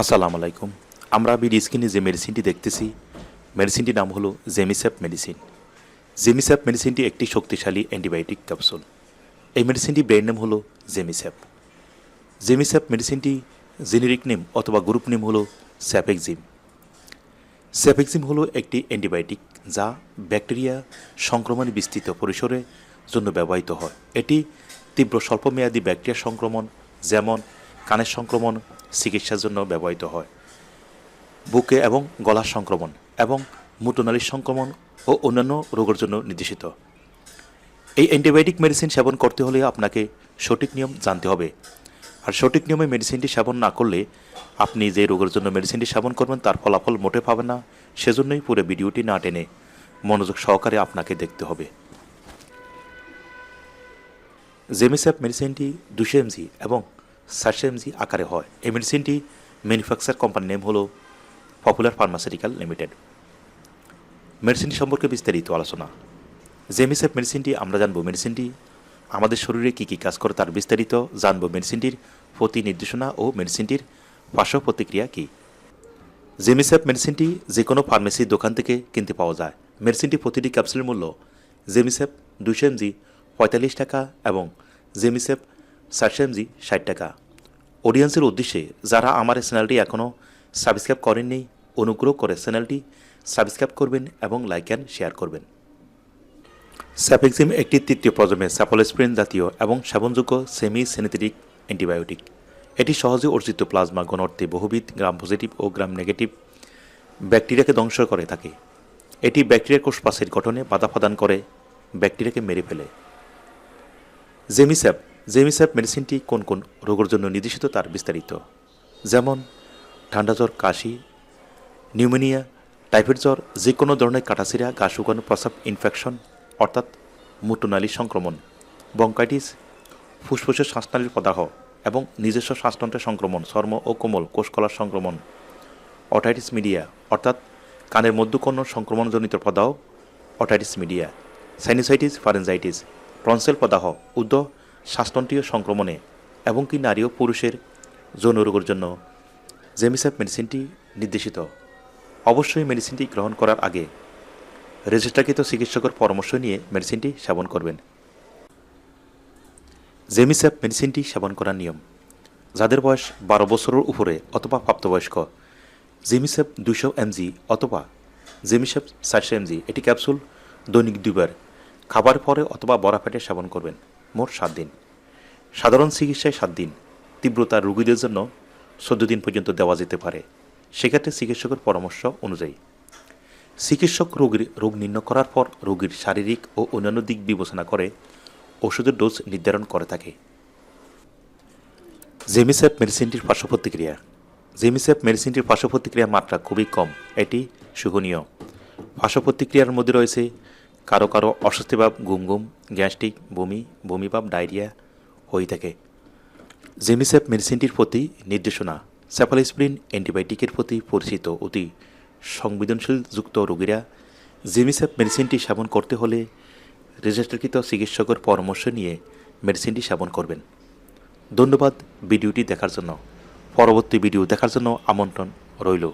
আসসালামু আলাইকুম। আমরা বিড স্ক্রিনে যে মেডিসিনটি দেখতেছি, মেডিসিনটির নাম হলো জেমিস্যাপ মেডিসিন। জেমিস্যাপ মেডিসিনটি একটি শক্তিশালী অ্যান্টিবায়োটিক ক্যাপসুল। এই মেডিসিনটি ব্র্যান্ড নেম হলো জেমিস্যাপ জেমিস্যাপ মেডিসিনটি জেনেরিক নেম অথবা গ্রুপ নেম হলো স্যাপেক্সিম। স্যাপেক্সিম হলো একটি অ্যান্টিবায়োটিক যা ব্যাকটেরিয়া সংক্রমণ বিস্তৃত পরিসরের জন্য ব্যবহৃত হয়। এটি তীব্র স্বল্পমেয়াদী ব্যাকটেরিয়া সংক্রমণ, যেমন কানের সংক্রমণ চিকিৎসার জন্য ব্যবহৃত হয়। বুকে এবং গলার সংক্রমণ এবং মূত্রনালীর সংক্রমণ ও অন্যান্য রোগের জন্য নির্দেশিত। এই অ্যান্টিবায়োটিক মেডিসিন সেবন করতে হলে আপনাকে সঠিক নিয়ম জানতে হবে। আর সঠিক নিয়মে মেডিসিনটি সেবন না করলে আপনি যে রোগের জন্য মেডিসিনটি সেবন করবেন তার ফলাফল মোটে পাবেন না। সেজন্যই পুরো ভিডিওটি না টেনে মনোযোগ সহকারে আপনাকে দেখতে হবে। জেমিস্যাপ মেডিসিনটি দুশো এমজি এবং এমজি আকারে হয় এই মেডিসিনটি ম্যানুফ্যাকচার কোম্পানির নেম হলো পপুলার ফার্মাসিউটিক্যাল লিমিটেড মেডিসিনটি সম্পর্কে বিস্তারিত আলোচনা। জেমিসেপ মেডিসিনটি আমরা জানব মেডিসিনটি আমাদের শরীরে কী কী কাজ করে তার বিস্তারিত, জানব মেডিসিনটির প্রতি নির্দেশনা ও মেডিসিনটির পার্শ্ব প্রতিক্রিয়া কী। জেমিসেপ মেডিসিনটি যে কোনো ফার্মেসির দোকান থেকে কিনতে পাওয়া যায়। মেডিসিনটি প্রতিটি ক্যাপসুলের মূল্য জেমিসেফ দুশো এমজি পঁয়তাল্লিশ টাকা এবং জেমিসেপ চারশো এমজি ষাট টাকা। অডিয়েন্সের উদ্দেশ্যে যারা আমার এই চ্যানেলটি এখনও সাবস্ক্রাইব করেননি, অনুগ্রহ করে চ্যানেলটি সাবস্ক্রাইব করবেন এবং লাইক অ্যান্ড শেয়ার করবেন। স্যাপেক্সিম একটি তৃতীয় প্রজন্মের স্যাপোলেসপ্রিন জাতীয় এবং সেবনযোগ্য সেমি সেনেথেটিক অ্যান্টিবায়োটিক। এটি সহজে অর্জিত প্লাজমা গণর্থে বহুবিধ গ্রাম পজিটিভ ও গ্রাম নেগেটিভ ব্যাকটেরিয়াকে ধ্বংস করে থাকে। এটি ব্যাকটেরিয়ার কোষপাশের গঠনে বাধা প্রদান করে, ব্যাকটেরিয়াকে মেরে ফেলে। জেমিস্যাপ জেমিস্যাপ মেডিসিনটি কোন কোন রোগের জন্য নির্দেশিত তার বিস্তারিত। যেমন, ঠান্ডা জ্বর, কাশি, নিউমোনিয়া, টাইফয়েড জ্বর যে কোনো ধরনের কাটাছিরা গা শুকানো প্রসাব ইনফেকশন, অর্থাৎ মূত্রনালী সংক্রমণ বঙ্কাইটিস ফুসফুসের শ্বাসনালীর প্রদাহ এবং নিজস্ব শ্বাসতন্ত্রের সংক্রমণ, চর্ম ও কোমল কোষকলার সংক্রমণ, অটাইটিস মিডিয়া, অর্থাৎ কানের মধ্যকর্ণ সংক্রমণজনিত প্রদাহ, otitis media, sinusitis, pharyngitis tonsil প্রদাহ উদ্ধ শ্বাসতন্ত্রীয় সংক্রমণে এবং কি নারী ও পুরুষের যৌন রোগের জন্য জেমিস্যাপ মেডিসিনটি নির্দেশিত। অবশ্যই মেডিসিনটি গ্রহণ করার আগে রেজিস্ট্রাকৃত চিকিৎসকের পরামর্শ নিয়ে মেডিসিনটি সেবন করবেন। জেমিস্যাপ মেডিসিনটি সেবন করার নিয়ম। যাদের বয়স বারো বছরের উপরে অথবা প্রাপ্তবয়স্ক জেমিস্যাপ দুশো এমজি অথবা জেমিস্যাপ চারশো এমজি, এটি ক্যাপসুল দৈনিক দুবার খাবার পরে অথবা বড়া পেটে সেবন করবেন। মোট সাত দিন। সাধারণ চিকিৎসায় সাত দিন। তীব্রতার রোগীদের জন্য চোদ্দ দিন পর্যন্ত দেওয়া যেতে পারে। সেক্ষেত্রে চিকিৎসকের পরামর্শ অনুযায়ী। চিকিৎসক রোগীর, রোগ নির্ণয় করার পর রোগীর শারীরিক ও অন্যান্য দিক বিবেচনা করে ওষুধের ডোজ নির্ধারণ করে থাকে। জেমিস্যাপ মেডিসিনটির পার্শ্ব প্রতিক্রিয়া জেমিস্যাপ মেডিসিনটির পার্শ্ব প্রতিক্রিয়ার মাত্রা খুবই কম। এটি শুভনীয়। পার্শ্ব প্রতিক্রিয়ার মধ্যে রয়েছে কারও কারও অস্বস্তিভাব ঘুম গ্যাস্ট্রিক, বমি, বমিভাব, ডায়রিয়া হয়ে থাকে। জেমিস্যাপ মেডিসিনটির প্রতি নির্দেশনা স্যাফালিসপ্রিন অ্যান্টিবায়োটিকের প্রতি পরিচিত অতি সংবেদনশীল যুক্ত রোগীরা জেমিস্যাপ মেডিসিনটি সেবন করতে হলে রেজিস্টারকৃত চিকিৎসকের পরামর্শ নিয়ে মেডিসিনটি সেবন করবেন। ধন্যবাদ ভিডিওটি দেখার জন্য। পরবর্তী ভিডিও দেখার জন্য আমন্ত্রণ রইল।